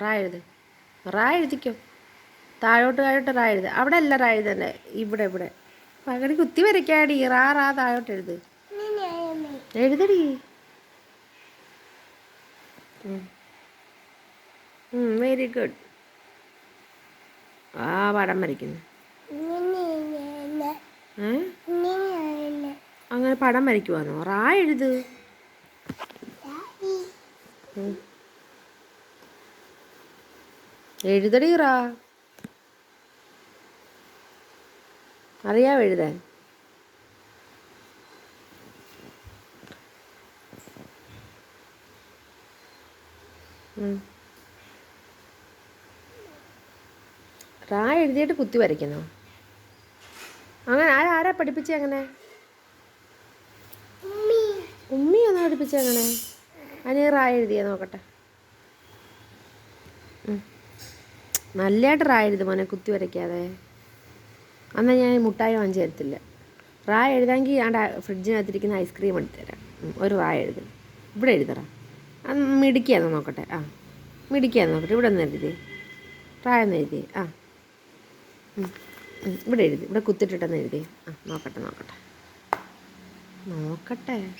റാ എഴുത്. റാ എഴുതിക്കോ. താഴോട്ട് താഴോട്ട് റാ എഴുത്. അവിടെ അല്ല റാ എഴുതണ്ടേ ഇവിടെ ഇവിടെ. അങ്ങനെ കുത്തി വരയ്ക്കാടി. റാ റാ താഴോട്ട് എഴുത്. എഴുതടി. വെരി ഗുഡ് ആ പടം വരയ്ക്കുന്നു. അങ്ങനെ പടം വരയ്ക്കുവാനോ റാ എഴുത്. എഴുതടി റാ. അറിയാം എഴുതാൻ. റാ എഴുതിയിട്ട് കുത്തി വരയ്ക്കുന്നു? അങ്ങനെ ആരാ ആരാ പഠിപ്പിച്ചേ അങ്ങനെ? ഉമ്മിയാണോ പഠിപ്പിച്ചേ അങ്ങനെ? അതിന് റാ എഴുതിയാ നോക്കട്ടെ. നല്ലതായിട്ട് റായ എഴുതി മോനെ കുത്തി വരയ്ക്കാതെ. അന്നാ ഞാൻ മുട്ടായി വാങ്ങിച്ചു തരത്തില്ല. റായ എഴുതാമെങ്കിൽ ആ ഫ്രിഡ്ജിനകത്തിരിക്കുന്ന ഐസ്ക്രീം എടുത്തുതരാം ഒരു റായ എഴുതും. ഇവിടെ എഴുതറാ. മിടിക്കാന്ന് നോക്കട്ടെ. ആ മിടിക്കാന്ന് നോക്കട്ടെ. ഇവിടെ ഒന്ന് എഴുതി. റായ എന്ന് എഴുതി. ആ ഇവിടെ എഴുതി. ഇവിടെ കുത്തിട്ടിട്ടെന്ന് എഴുതി. ആ നോക്കട്ടെ നോക്കട്ടെ. നോക്കട്ടെ.